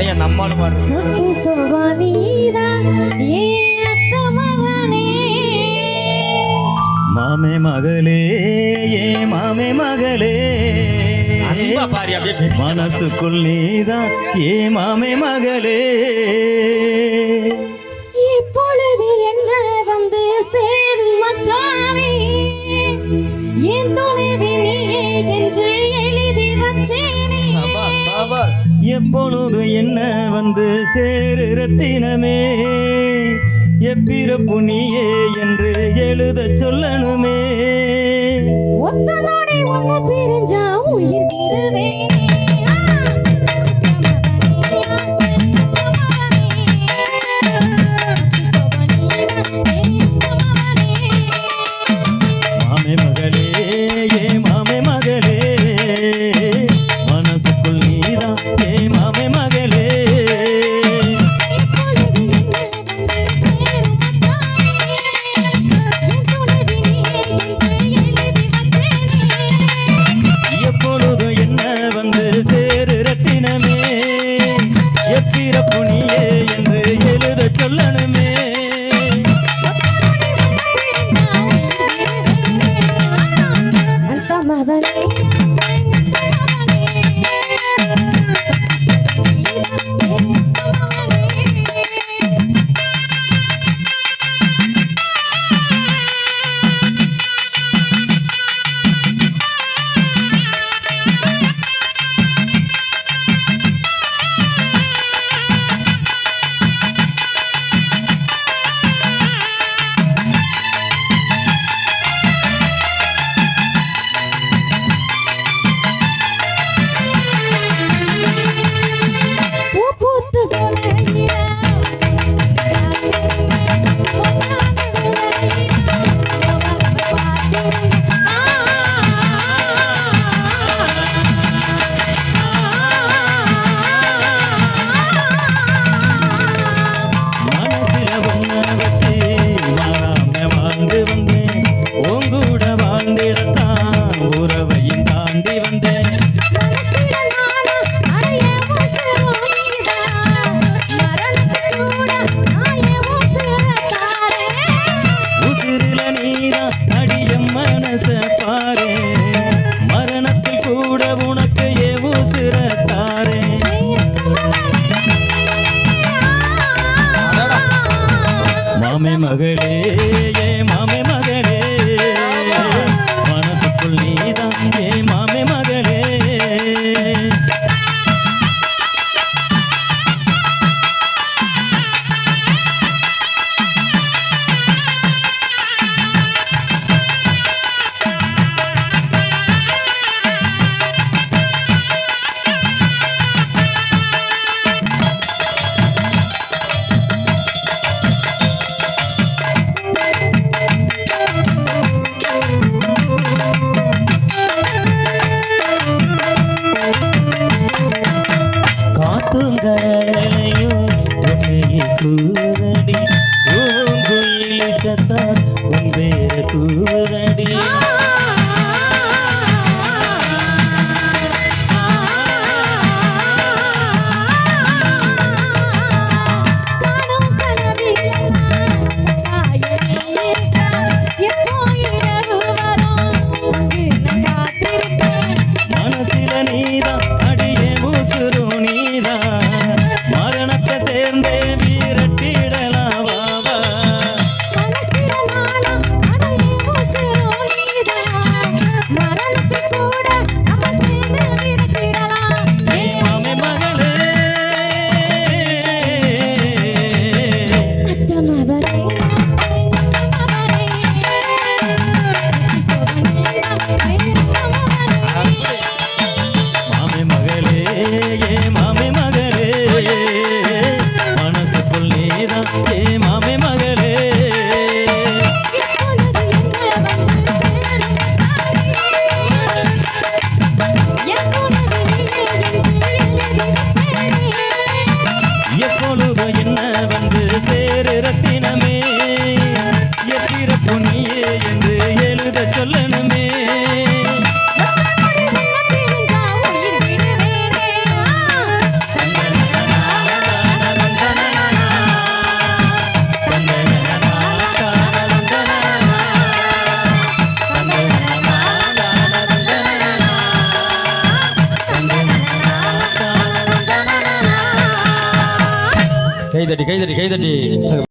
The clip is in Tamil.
என்னைய நம்மாலும் சுத்தி சொல்வா நீதான் மாமே மகளே ஏ மாமே மகளே. மனசுக்குள் நீதான் ஏ மாமே மகளே. எப்பொழுது என்ன வந்து சேரு ரத்தினமே எப்பிறப்பு புனியே என்று எழுத சொல்லணுமே. ஒத்த பிரிஞ்சா உயிர் மாமே மகளே ஏ மாமே தூங்கலையோ my খাই দে খাই দে খাই দে